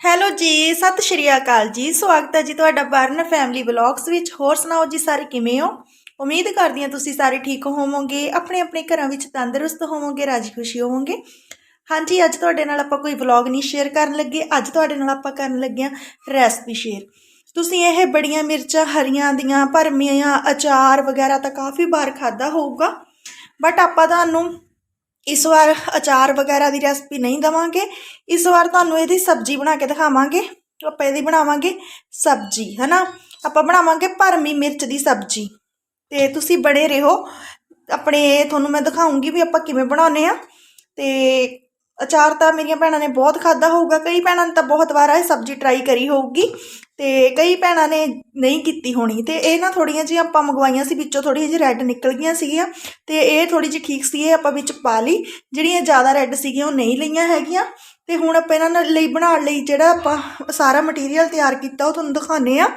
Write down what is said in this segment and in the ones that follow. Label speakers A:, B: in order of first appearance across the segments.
A: Hello ਜੀ, ਸਤਿ ਸ਼੍ਰੀ ਅਕਾਲ ਜੀ। ਸਵਾਗਤ ਹੈ ਜੀ ਤੁਹਾਡਾ ਬਰਨ ਫੈਮਿਲੀ ਵਲੌਗਸ ਵਿੱਚ। ਹੋਰ ਸੁਣਾਓ ਜੀ ਸਾਰੇ ਕਿਵੇਂ ਹੋ? ਉਮੀਦ ਕਰਦੀ ਹਾਂ ਤੁਸੀਂ ਸਾਰੇ ਠੀਕ ਹੋਵੋਗੇ। ਆਪਣੇ ਆਪਣੇ ਘਰਾਂ ਵਿੱਚ ਤੰਦਰੁਸਤ ਹੋਵੋਗੇ, ਰਾਜੀ ਖੁਸ਼ੀ ਹੋਵੋਗੇ। ਹਾਂਜੀ, ਅੱਜ ਤੁਹਾਡੇ ਨਾਲ ਆਪਾਂ ਕੋਈ ਵਲੌਗ ਨਹੀਂ ਸ਼ੇਅਰ ਕਰਨ ਲੱਗੇ। ਅੱਜ ਤੁਹਾਡੇ ਨਾਲ ਆਪਾਂ ਕਰਨ ਲੱਗੇ ਹਾਂ ਰੈਸਪੀ ਸ਼ੇਅਰ। ਤੁਸੀਂ ਇਹ ਬੜੀਆਂ ਮਿਰਚਾਂ, ਹਰੀਆਂ ਦੀਆਂ, ਭਰਮੀਆਂ, ਅਚਾਰ ਵਗੈਰਾ ਤਾਂ ਕਾਫੀ ਵਾਰ ਖਾਦਾ ਹੋਊਗਾ। ਬਟ ਆਪਾਂ ਤੁਹਾਨੂੰ ਇਸ ਵਾਰ ਅਚਾਰ ਵਗੈਰਾ ਦੀ ਰੈਸਪੀ ਨਹੀਂ ਦਵਾਂਗੇ। ਇਸ ਵਾਰ ਤੁਹਾਨੂੰ ਇਹਦੀ ਸਬਜ਼ੀ ਬਣਾ ਕੇ ਦਿਖਾਵਾਂਗੇ। ਆਪਾਂ ਇਹਦੀ ਬਣਾਵਾਂਗੇ ਸਬਜ਼ੀ, ਹਨਾ? ਆਪਾਂ ਬਣਾਵਾਂਗੇ ਭਰਮੀ ਮਿਰਚ ਦੀ ਸਬਜ਼ੀ। ਤੇ ਤੁਸੀਂ ਬੜੇ ਰਹੋ। ਆਪਣੇ ਤੁਹਾਨੂੰ ਮੈਂ ਦਿਖਾਉਂਗੀ ਵੀ ਆਪਾਂ ਕਿਵੇਂ ਬਣਾਉਨੇ ਆ ਤੇ ਅਚਾਰ ਤਾਂ ਮੇਰੀਆਂ ਭੈਣਾਂ ਨੇ ਬਹੁਤ ਖਾਦਾ ਹੋਊਗਾ, ਕਈ ਭੈਣਾਂ ਨੇ ਤਾਂ ਬਹੁਤ ਵਾਰ ਇਹ ਸਬਜ਼ੀ ਟਰਾਈ ਕਰੀ ਹੋਊਗੀ ਤੇ ਕਈ ਭੈਣਾਂ ਨੇ ਨਹੀਂ ਕੀਤੀ ਹੋਣੀ ਤੇ ਇਹ ਨਾ ਥੋੜੀਆਂ ਜਿਹੀਆਂ ਆਪਾਂ ਮੰਗਵਾਈਆਂ ਸੀ, ਵਿੱਚੋਂ ਥੋੜ੍ਹੀਆਂ ਜਿਹੀ ਰੈੱਡ ਨਿਕਲ ਗਈਆਂ ਸੀਗੀਆਂ ਤੇ ਇਹ ਥੋੜੀ ਜਿਹੀ ਠੀਕ ਸੀ, ਇਹ ਆਪਾਂ ਵਿੱਚ ਪਾ ਲਈ, ਜਿਹੜੀਆਂ ਜ਼ਿਆਦਾ ਰੈੱਡ ਸੀਗੀਆਂ ਉਹ ਨਹੀਂ ਲਈਆਂ ਹੈਗੀਆਂ ਤੇ ਹੁਣ ਆਪਾਂ ਇਹਨਾਂ ਨਾਲ ਲਈ ਬਣਾਉਣ ਲਈ, ਜਿਹੜਾ ਆਪਾਂ ਸਾਰਾ ਮਟੀਰੀਅਲ ਤਿਆਰ ਕੀਤਾ ਉਹ ਤੁਹਾਨੂੰ ਦਿਖਾਉਂਦੇ ਆ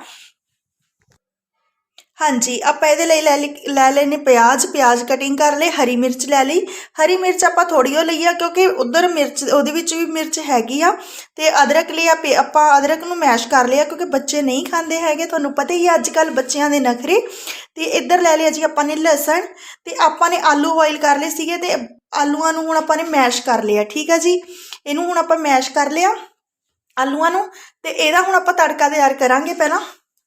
A: ਹਾਂਜੀ, ਆਪਾਂ ਇਹਦੇ ਲਈ ਲੈ ਲਈ- ਲੈ ਲੈਨੇ ਪਿਆਜ਼। ਪਿਆਜ਼ ਕਟਿੰਗ ਕਰ ਲਏ, ਹਰੀ ਮਿਰਚ ਲੈ ਲਈ। ਹਰੀ ਮਿਰਚ ਆਪਾਂ ਥੋੜੀ ਓ ਲਈ ਆ ਕਿਉਂਕਿ ਉਧਰ ਮਿਰਚ, ਉਹਦੇ ਵਿੱਚ ਵੀ ਮਿਰਚ ਹੈਗੀ ਆ। ਤੇ ਅਦਰਕ ਲਈ ਆਪੇ- ਆਪਾਂ ਅਦਰਕ ਨੂੰ ਮੈਸ਼ ਕਰ ਲਿਆ ਕਿਉਂਕਿ ਬੱਚੇ ਨਹੀਂ ਖਾਂਦੇ ਹੈਗੇ। ਤੁਹਾਨੂੰ ਪਤਾ ਹੀ ਆ ਅੱਜ ਕੱਲ ਬੱਚਿਆਂ ਦੇ ਨਖਰੇ। ਤੇ ਇੱਧਰ ਲੈ ਲਿਆ ਜੀ ਆਪਾਂ ਨੇ ਲਸਣ। ਤੇ ਆਪਾਂ ਨੇ ਆਲੂ ਬੋਇਲ ਕਰ ਲਏ ਸੀਗੇ ਤੇ ਆਲੂਆਂ ਨੂੰ ਹੁਣ ਆਪਾਂ ਨੇ ਮੈਸ਼ ਕਰ ਲਿਆ, ਠੀਕ ਆ ਜੀ? ਇਹਨੂੰ ਹੁਣ ਆਪਾਂ ਮੈਸ਼ ਕਰ ਲਿਆ ਆਲੂਆਂ ਨੂੰ। ਤੇ ਇਹਦਾ ਹੁਣ ਆਪਾਂ ਤੜਕਾ ਤਿਆਰ ਕਰਾਂਗੇ ਪਹਿਲਾਂ।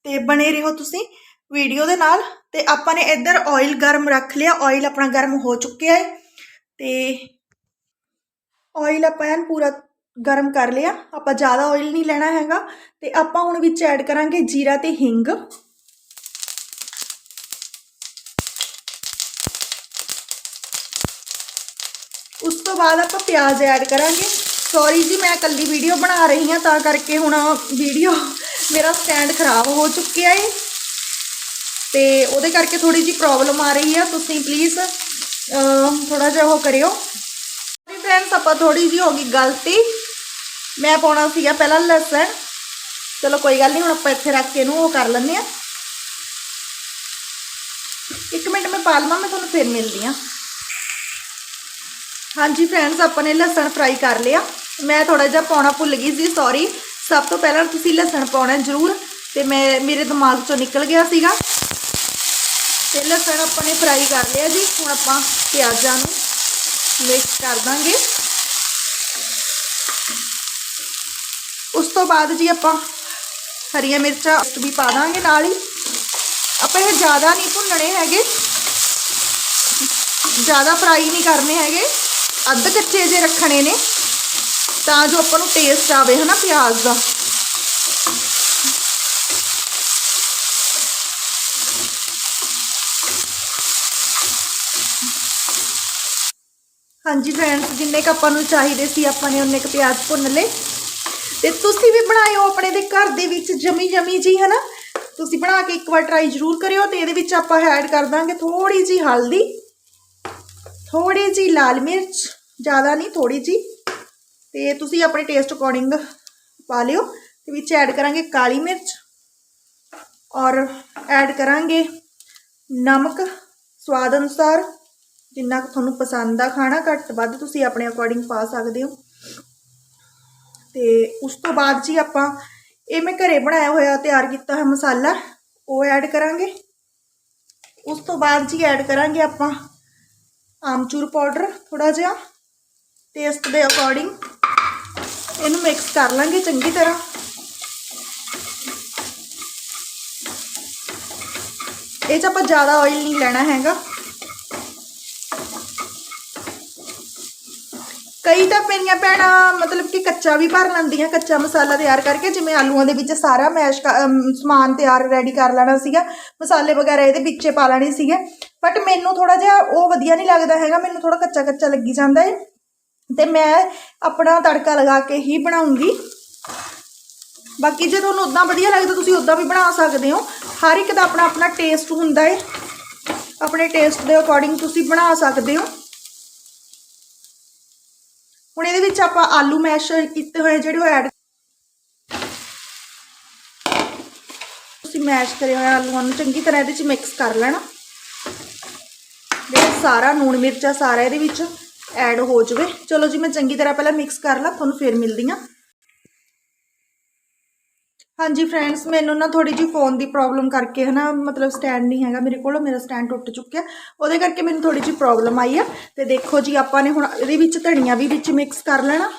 A: ਤੇ ਬਣੇ ਰਹੋ ਤੁਸੀਂ। ਵੀਡੀਓ ਦੇ ਨਾਲ ਤੇ ਆਪਾਂ ਨੇ ਇੱਧਰ ਆਇਲ ਗਰਮ ਰੱਖ ਲਿਆ। ਆਇਲ ਆਪਣਾ ਗਰਮ ਹੋ ਚੁੱਕਿਆ ਹੈ ਤੇ ਆਇਲ ਆਪਾਂ ਐਨ ਪੂਰਾ ਗਰਮ ਕਰ ਲਿਆ। ਆਪਾਂ ਜ਼ਿਆਦਾ ਆਇਲ ਨਹੀਂ ਲੈਣਾ ਹੈਗਾ ਤੇ ਆਪਾਂ ਹੁਣ ਵਿੱਚ ਐਡ ਕਰਾਂਗੇ ਜੀਰਾ ਤੇ ਹਿੰਗ। ਉਸ ਤੋਂ ਬਾਅਦ ਆਪਾਂ ਪਿਆਜ਼ ਐਡ ਕਰਾਂਗੇ। ਸੌਰੀ ਜੀ, ਮੈਂ ਇਕੱਲੀ ਵੀਡੀਓ ਬਣਾ ਰਹੀ ਹਾਂ ਤਾਂ ਕਰਕੇ ਹੁਣ ਵੀਡੀਓ ਮੇਰਾ ਸਟੈਂਡ ਖਰਾਬ ਹੋ ਚੁੱਕਿਆ ਏ ਤੇ ਉਹਦੇ ਕਰਕੇ ਥੋੜੀ ਜੀ ਪ੍ਰੋਬਲਮ ਆ ਰਹੀ ਆ। ਤੁਸੀਂ ਪਲੀਜ਼ ਥੋੜਾ ਜਿਹਾ ਉਹ ਕਰਿਓ। ਫਰੈਂਡਸ ਆਪਾਂ ਥੋੜੀ ਜੀ ਹੋ ਗਈ ਗਲਤੀ। ਮੈਂ ਪਾਉਣਾ ਸੀਗਾ ਪਹਿਲਾਂ ਲਸਣ। ਚਲੋ ਕੋਈ ਗੱਲ ਨਹੀਂ, ਹੁਣ ਆਪਾਂ ਇੱਥੇ ਰੱਖ ਕੇ ਇਹਨੂੰ ਉਹ ਕਰ ਲੈਂਦੇ ਆ ਇੱਕ ਮਿੰਟ ਮੈਂ ਪਾ ਲਵਾਂ, ਮੈਂ ਤੁਹਾਨੂੰ ਫਿਰ ਮਿਲਦੀ ਆ ਹਾਂਜੀ ਫਰੈਂਡਸ ਆਪਾਂ ਨੇ ਲਸਣ ਫਰਾਈ ਕਰ ਲਿਆ। ਮੈਂ ਥੋੜਾ ਜਿਹਾ ਪਾਉਣਾ ਭੁੱਲ ਗਈ ਸੀ ਸੌਰੀ ਸਭ ਤੋਂ ਪਹਿਲਾਂ ਤੁਸੀਂ ਲਸਣ ਪਾਉਣਾ ਜ਼ਰੂਰ। ਤੇ ਮੈਂ, ਮੇਰੇ ਦਿਮਾਗ ਚੋਂ ਨਿਕਲ ਗਿਆ ਸੀਗਾ। ਤੇ ਲਸਣ ਆਪਾਂ ਨੇ ਫਰਾਈ ਕਰ ਲਿਆ ਜੀ। ਹੁਣ ਆਪਾਂ ਪਿਆਜ਼ਾਂ ਨੂੰ ਮਿਕਸ ਕਰ ਦਾਂਗੇ। ਉਸ ਤੋਂ ਬਾਅਦ ਜੀ ਆਪਾਂ ਹਰੀਆਂ ਮਿਰਚਾਂ ਵੀ ਪਾ ਦਾਂਗੇ ਨਾਲ ਹੀ। ਆਪਾਂ ਇਹ ਜ਼ਿਆਦਾ ਨਹੀਂ ਭੁੰਨਣੇ ਹੈਗੇ। ਜ਼ਿਆਦਾ ਫਰਾਈ ਨਹੀਂ ਕਰਨੇ ਹੈਗੇ। ਅੱਧ ਕੱਚੇ ਜੇ ਰੱਖਣੇ ਨੇ। ਤਾਂ ਜੋ ਆਪਾਂ ਨੂੰ ਟੇਸਟ ਆਵੇ ਹਨਾ ਪਿਆਜ਼ ਦਾ। ਹਾਂਜੀ ਫਰੈਂਡਸ ਜਿੰਨੇ ਕ ਆਪਾਂ ਨੂੰ ਚਾਹੀਦੇ ਸੀ, ਆਪਾਂ ਨੇ ਉਹਨੇ ਕ ਪਿਆਜ਼ ਭੁੰਨ ਲਏ। ਤੇ ਤੁਸੀਂ ਵੀ ਬਣਾਇਓ ਆਪਣੇ ਦੇ ਘਰ ਦੇ ਵਿੱਚ ਜਮੀ ਜਮੀ ਜੀ, ਹਨਾ? ਤੁਸੀਂ ਬਣਾ ਕੇ ਇੱਕ ਵਾਰ ਟਰਾਈ ਜ਼ਰੂਰ ਕਰਿਓ ਤੇ ਇਹਦੇ ਵਿੱਚ ਆਪਾਂ ਐਡ ਕਰ ਦਾਂਗੇ ਥੋੜੀ ਜੀ ਹਲਦੀ ਥੋੜੀ ਜੀ ਲਾਲ ਮਿਰਚ, ਜ਼ਿਆਦਾ ਨਹੀਂ ਥੋੜੀ ਜੀ ਤੇ ਤੁਸੀਂ ਆਪਣੇ ਟੇਸਟ ਅਕੋਰਡਿੰਗ ਪਾ ਲਿਓ। ਤੇ ਵਿੱਚ ਐਡ ਕਰਾਂਗੇ ਕਾਲੀ ਮਿਰਚ ਔਰ ਐਡ ਕਰਾਂਗੇ ਨਮਕ ਸਵਾਦ ਅਨੁਸਾਰ। ਜਿੰਨਾ ਕੁ ਤੁਹਾਨੂੰ ਪਸੰਦ ਆ ਖਾਣਾ, ਘੱਟ ਵੱਧ ਤੁਸੀਂ ਆਪਣੇ ਅਕੋਰਡਿੰਗ ਪਾ ਸਕਦੇ ਹੋ। ਤੇ ਉਸ ਤੋਂ ਬਾਅਦ ਜੀ ਆਪਾਂ ਇਹ ਮੈਂ ਘਰੇ ਬਣਾਇਆ ਹੋਇਆ, ਤਿਆਰ ਕੀਤਾ ਹੋਇਆ ਮਸਾਲਾ, ਉਹ ਐਡ ਕਰਾਂਗੇ। ਉਸ ਤੋਂ ਬਾਅਦ ਜੀ ਐਡ ਕਰਾਂਗੇ ਆਪਾਂ ਆਮਚੂਰ ਪਾਊਡਰ ਥੋੜਾ ਜਿਹਾ ਟੇਸਟ ਦੇ ਅਕੋਰਡਿੰਗ ਇਹਨੂੰ ਮਿਕਸ ਕਰ ਲਾਂਗੇ ਚੰਗੀ ਤਰ੍ਹਾਂ। ਇਹ 'ਚ ਆਪਾਂ ਜ਼ਿਆਦਾ ਆਇਲ ਨਹੀਂ ਲੈਣਾ ਹੈਗਾ। ਕਈ ਤਾਂ ਮੇਰੀਆਂ ਭੈਣਾਂ ਮਤਲਬ ਕਿ ਕੱਚਾ ਵੀ ਭਰ ਲੈਂਦੀਆਂ, ਕੱਚਾ ਮਸਾਲਾ ਤਿਆਰ ਕਰਕੇ, ਜਿਵੇਂ ਆਲੂਆਂ ਦੇ ਵਿੱਚ ਸਾਰਾ ਮੈਸ਼ ਸਮਾਨ ਤਿਆਰ ਰੈਡੀ ਕਰ ਲੈਣਾ ਸੀਗਾ, ਮਸਾਲੇ ਵਗੈਰਾ ਇਹਦੇ ਵਿੱਚੇ ਪਾ ਲੈਣੇ ਸੀਗੇ। ਬਟ ਮੈਨੂੰ ਥੋੜਾ ਜਿਹਾ ਉਹ ਵਧੀਆ ਨਹੀਂ ਲੱਗਦਾ ਹੈਗਾ, ਮੈਨੂੰ ਥੋੜਾ ਕੱਚਾ ਕੱਚਾ ਲੱਗੀ ਜਾਂਦਾ ਹੈ ਤੇ ਮੈਂ ਆਪਣਾ ਤੜਕਾ ਲਗਾ ਕੇ ਹੀ ਬਣਾਉਂਗੀ। ਬਾਕੀ ਜੇ ਤੁਹਾਨੂੰ ਉਦਾਂ ਵਧੀਆ ਲੱਗਦਾ, ਤੁਸੀਂ ਉਦਾਂ ਵੀ ਬਣਾ ਸਕਦੇ ਹੋ। ਹਰ ਇੱਕ ਦਾ ਆਪਣਾ ਆਪਣਾ ਟੇਸਟ ਹੁੰਦਾ ਹੈ ਆਪਣੇ ਟੇਸਟ ਦੇ ਅਕੋਰਡਿੰਗ ਤੁਸੀਂ ਬਣਾ ਸਕਦੇ ਹੋ। ਹੁਣ ਇਹਦੇ ਵਿੱਚ ਆਪਾਂ ਆਲੂ ਮੈਸ਼ ਕੀਤੇ ਹੋਏ ਜਿਹੜੇ ਉਹ ਐਡ ਤੁਸੀਂ ਮੈਸ਼ ਕਰੇ ਹੋਏ ਆਲੂਆਂ ਨੂੰ, ਚੰਗੀ ਤਰ੍ਹਾਂ ਇਹਦੇ ਵਿੱਚ ਮਿਕਸ ਕਰ ਲੈਣਾ। ਜਿਹੜਾ ਸਾਰਾ ਨੂਣ ਮਿਰਚਾ ਸਾਰਾ ਇਹਦੇ ਵਿੱਚ ਐਡ ਹੋ ਜਾਵੇ। ਚਲੋ ਜੀ, ਮੈਂ ਚੰਗੀ ਤਰ੍ਹਾਂ ਪਹਿਲਾਂ ਮਿਕਸ ਕਰ ਲਾਂ, ਤੁਹਾਨੂੰ ਫੇਰ ਮਿਲਦੀ ਹਾਂ। ਹਾਂਜੀ ਫਰੈਂਡਸ ਮੈਨੂੰ ਨਾ ਥੋੜੀ ਜਿਹੀ ਫੋਨ ਦੀ ਪ੍ਰੋਬਲਮ ਕਰਕੇ ਹਨਾ, ਮਤਲਬ ਸਟੈਂਡ ਨਹੀਂ ਹੈਗਾ ਮੇਰੇ ਕੋਲ, ਮੇਰਾ ਸਟੈਂਡ ਟੁੱਟ ਚੁੱਕਿਆ। ਉਹਦੇ ਕਰਕੇ ਮੈਨੂੰ ਥੋੜੀ ਜਿਹੀ ਪ੍ਰੋਬਲਮ ਆਈ ਆ। ਤੇ ਦੇਖੋ ਜੀ, ਆਪਾਂ ਨੇ ਹੁਣ ਇਹਦੇ ਵਿੱਚ ਧਨੀਆ ਵੀ ਵਿੱਚ ਮਿਕਸ ਕਰ ਲੈਣਾ।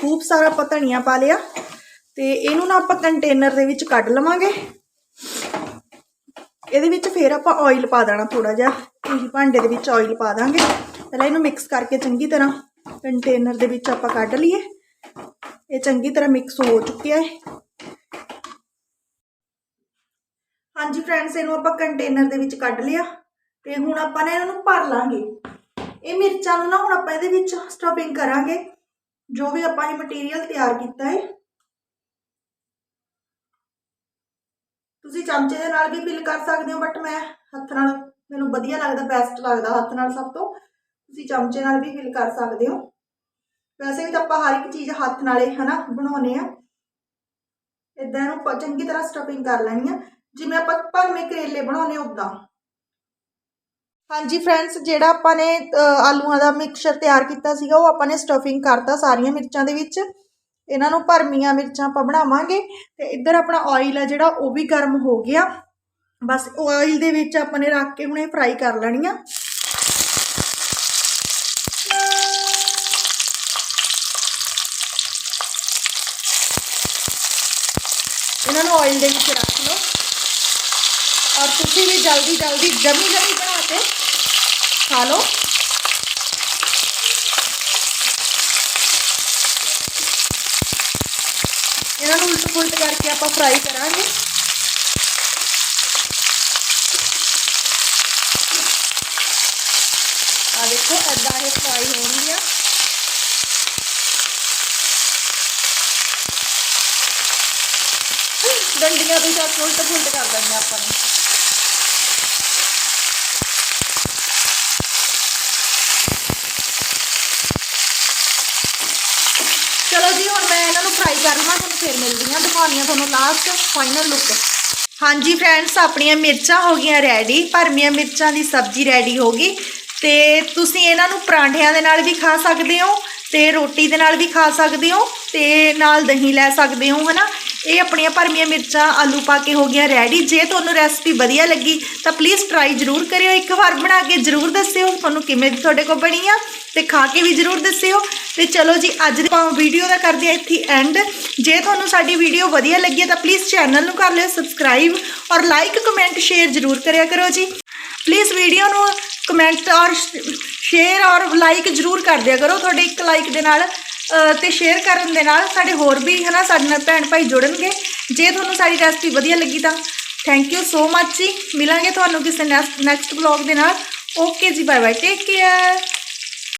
A: ਖੂਬ ਸਾਰਾ ਆਪਾਂ ਧਨੀਆ ਪਾ ਲਿਆ। ਤੇ ਇਹਨੂੰ ਨਾ ਆਪਾਂ ਕੰਟੇਨਰ ਦੇ ਵਿੱਚ ਕੱਢ ਲਵਾਂਗੇ। ਇਹਦੇ ਵਿੱਚ ਫੇਰ ਆਪਾਂ ਆਇਲ ਪਾ ਦੇਣਾ ਥੋੜਾ ਜਿਹਾ। ਇਹੀ ਭਾਂਡੇ ਦੇ ਵਿੱਚ ਆਇਲ ਪਾ ਦਾਂਗੇ। ਪਹਿਲਾਂ ਇਹਨੂੰ ਮਿਕਸ ਕਰਕੇ ਚੰਗੀ ਤਰ੍ਹਾਂ ਕੰਟੇਨਰ ਦੇ ਵਿੱਚ ਆਪਾਂ ਕੱਢ ਲਈਏ। ਇਹ ਚੰਗੀ ਤਰ੍ਹਾਂ ਮਿਕਸ ਹੋ ਚੁੱਕਿਆ ਹੈ। ਹਾਂਜੀ ਫਰੈਂਡਸ ਇਹਨੂੰ ਆਪਾਂ ਕੰਟੇਨਰ ਦੇ ਵਿੱਚ ਕੱਢ ਲਿਆ ਤੇ ਹੁਣ ਆਪਾਂ ਨੇ ਇਹਨਾਂ ਨੂੰ ਭਰ ਲਾਂਗੇ। ਇਹ ਮਿਰਚਾਂ ਨੂੰ ਨਾ ਹੁਣ ਆਪਾਂ ਇਹਦੇ ਵਿੱਚ ਸਟਫਿੰਗ ਕਰਾਂਗੇ, ਜੋ ਵੀ ਆਪਾਂ ਇਹ ਮਟੀਰੀਅਲ ਤਿਆਰ ਕੀਤਾ ਹੈ। ਤੁਸੀਂ ਚਮਚੇ ਦੇ ਨਾਲ ਵੀ ਫਿਲ ਕਰ ਸਕਦੇ ਹੋ ਬਟ ਮੈਂ ਹੱਥ ਨਾਲ, ਮੈਨੂੰ ਵਧੀਆ ਲੱਗਦਾ ਬੈਸਟ ਲੱਗਦਾ ਹੱਥ ਨਾਲ ਸਭ ਤੋਂ। ਤੁਸੀਂ ਚਮਚੇ ਨਾਲ ਵੀ ਫਿਲ ਕਰ ਸਕਦੇ ਹੋ। ਵੈਸੇ ਵੀ ਤਾਂ ਆਪਾਂ ਹਰ ਇੱਕ ਚੀਜ਼ ਹੱਥ ਨਾਲੇ ਹਨਾ ਬਣਾਉਨੇ ਆ ਇਦਾਂ ਇਹਨੂੰ ਚੰਗੀ ਤਰ੍ਹਾਂ ਸਟਫਿੰਗ ਕਰ ਲੈਣੀ ਆ। ਜਿਵੇਂ ਆਪਾਂ ਭਰਵੇਂ ਕਰੇਲੇ ਬਣਾਉਨੇ ਉਦਾਂ ਹਾਂਜੀ ਫਰੈਂਡਸ ਜਿਹੜਾ ਆਪਾਂ ਨੇ ਆਲੂਆਂ ਦਾ ਮਿਕਸਚਰ ਤਿਆਰ ਕੀਤਾ ਸੀਗਾ, ਉਹ ਆਪਾਂ ਨੇ ਸਟਫਿੰਗ ਕਰਤਾ ਸਾਰੀਆਂ ਮਿਰਚਾਂ ਦੇ ਵਿੱਚ। ਇਹਨਾਂ ਨੂੰ ਭਰਮੀਆਂ ਮਿਰਚਾਂ ਆਪਾਂ ਬਣਾਵਾਂਗੇ ਤੇ ਇੱਧਰ ਆਪਣਾ ਆਇਲ ਆ ਜਿਹੜਾ, ਉਹ ਵੀ ਗਰਮ ਹੋ ਗਿਆ। ਬਸ ਆਇਲ ਦੇ ਵਿੱਚ ਆਪਾਂ ਨੇ ਰੱਖ ਕੇ ਹੁਣ ਇਹ ਫਰਾਈ ਕਰ ਲੈਣੀਆਂ ਇਹਨਾਂ ਨੂੰ ਆਇਲ ਦੇ ਵਿੱਚ ਰੱਖ ਲਓ। ਔਰ ਤੁਸੀਂ ਵੀ ਜਲਦੀ ਜਲਦੀ ਜਮੀ ਜਮੀ ਬਣਾ ਕੇ ਖਾ ਲਓ ਇਹਨਾਂ ਨੂੰ ਉਲਟ ਪੁਲਟ ਕਰਕੇ ਆਪਾਂ ਫਰਾਈ ਕਰਾਂਗੇ ਆ ਦੇਖੋ ਐਦਾਂ ਇਹ ਫਰਾਈ ਹੋਣਗੀਆਂ ਡੰਡੀਆਂ ਤੋਂ ਜਾਂ ਉਲਟ ਪੁਲਟ ਕਰ ਦਿੰਦੇ ਆਪਾਂ ਨੇ ਚਲੋ ਜੀ ਹੁਣ ਮੈਂ ਇਹਨਾਂ ਨੂੰ ਫਰਾਈ ਕਰ ਲਵਾਂ, ਤੁਹਾਨੂੰ ਫਿਰ ਮਿਲਦੀ ਹਾਂ ਦਿਖਾਉਣੀ ਆ ਤੁਹਾਨੂੰ ਲਾਸਟ ਫਾਈਨਲ ਲੁੱਕ ਹਾਂਜੀ ਫਰੈਂਡਸ ਆਪਣੀਆਂ ਮਿਰਚਾਂ ਹੋ ਗਈਆਂ ਰੈਡੀ ਭਰਮੀਆਂ ਮਿਰਚਾਂ ਦੀ ਸਬਜ਼ੀ ਰੈਡੀ ਹੋ ਗਈ। ਤੇ ਤੁਸੀਂ ਇਹਨਾਂ ਨੂੰ ਪਰਾਂਠਿਆਂ ਦੇ ਨਾਲ ਵੀ ਖਾ ਸਕਦੇ ਹੋ ਤੇ ਰੋਟੀ ਦੇ ਨਾਲ ਵੀ ਖਾ ਸਕਦੇ ਹੋ ਤੇ ਨਾਲ ਦਹੀਂ ਲੈ ਸਕਦੇ ਹੋ, ਹਨਾ? ਇਹ ਆਪਣੀਆਂ ਭਰਮੀਆਂ ਮਿਰਚਾਂ, ਆਲੂ ਪਾ ਕੇ ਹੋ ਗਈਆਂ ਰੈਡੀ ਜੇ ਤੁਹਾਨੂੰ ਰੈਸਪੀ ਵਧੀਆ ਲੱਗੀ, ਤਾਂ ਪਲੀਜ਼ ਟਰਾਈ ਜ਼ਰੂਰ ਕਰਿਓ। ਇੱਕ ਵਾਰ ਬਣਾ ਕੇ ਜ਼ਰੂਰ ਦੱਸਿਓ, ਤੁਹਾਨੂੰ ਕਿਵੇਂ ਦੀ ਤੁਹਾਡੇ ਕੋਲ ਬਣੀ ਆ, ਤੇ ਖਾ ਕੇ ਵੀ ਜ਼ਰੂਰ ਦੱਸਿਓ। ਤੇ ਚਲੋ ਜੀ, ਅੱਜ ਦੀ ਵੀਡੀਓ ਦਾ ਕਰਦੇ ਆ ਇੱਥੇ ਐਂਡ ਜੇ ਤੁਹਾਨੂੰ ਸਾਡੀ ਵੀਡੀਓ ਵਧੀਆ ਲੱਗੀ ਹੈ ਤਾਂ ਪਲੀਜ਼ ਚੈਨਲ ਨੂੰ ਕਰ ਲਿਓ ਸਬਸਕ੍ਰਾਈਬ ਔਰ ਲਾਈਕ ਕਮੈਂਟ ਸ਼ੇਅਰ ਜ਼ਰੂਰ ਕਰਿਆ ਕਰੋ ਜੀ। ਪਲੀਜ਼ ਵੀਡੀਓ ਨੂੰ ਕਮੈਂਟ ਔਰ ਸ਼ੇਅਰ ਔਰ ਲਾਈਕ ਜ਼ਰੂਰ ਕਰ ਦਿਆ ਕਰੋ। ਤੁਹਾਡੇ ਇੱਕ ਲਾਈਕ ਦੇ ਨਾਲ ਤੇ ਸ਼ੇਅਰ ਕਰਨ ਦੇ ਨਾਲ ਸਾਡੇ ਹੋਰ ਵੀ ਹਨਾ ਸਾਡੇ ਨਾਲ ਭੈਣ ਭਾਈ ਜੁੜਨਗੇ। ਜੇ ਤੁਹਾਨੂੰ ਸਾਡੀ ਰੈਸਪੀ ਵਧੀਆ ਲੱਗੀ ਤਾਂ ਥੈਂਕ ਯੂ ਸੋ ਮੱਚ ਜੀ। ਮਿਲਾਂਗੇ ਤੁਹਾਨੂੰ ਕਿਸੇ ਨੈਕਸਟ ਨੈਕਸਟ ਵਲੌਗ ਦੇ ਨਾਲ। ਓਕੇ ਜੀ ਬਾਏ ਬਾਏ ਟੇਕ ਕੇਅਰ